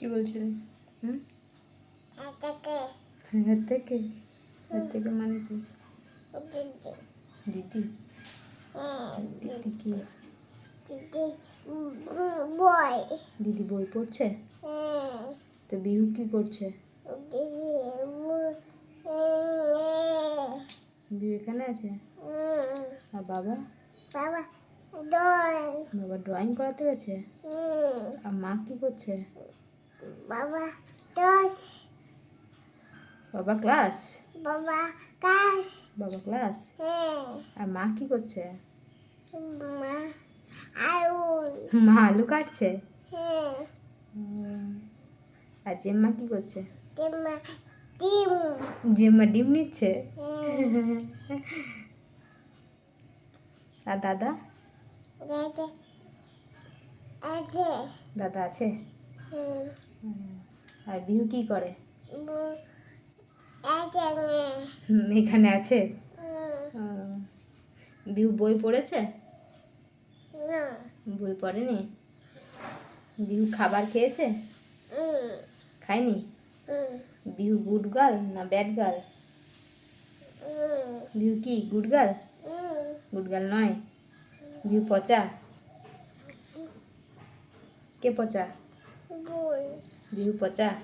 কি বলছিলি? হুম? হাত থেকে? হাত থেকে মানে কি? দিদি দিদি হ্যাঁ কি? দিদি বই। দিদি বই পড়ছে? হ্যাঁ। তো বিহু কি করছে? বিহু এখানে আছে? আর বাবা? বাবা দই বাবা ড্রয়িং করাতে গেছে? আর মা কি করছে? বাবা দশ বাবা ক্লাস? বাবা কাজ বাবা ক্লাস? হ্যাঁ। আর মা কি করছে? মা আউন মা আলু কাটছে? হ্যাঁ। আর জেম্মা কি করছে? ডিম ডিম। জেম্মা ডিম নিচ্ছে? হ্যাঁ। আর দাদা? দাদা আছে? আর বিহু কি করে? এখানে আছে? বিহু বই পড়েছে? বই পড়েনি? বিহু খাবার খেয়েছে? খায়নি? বিহু গুড গার্ল না ব্যাড গার্ল বিহু কি গুড গার্ল গুড গার্ল নয়? বিহু পচা? কে পচা? 你又不在。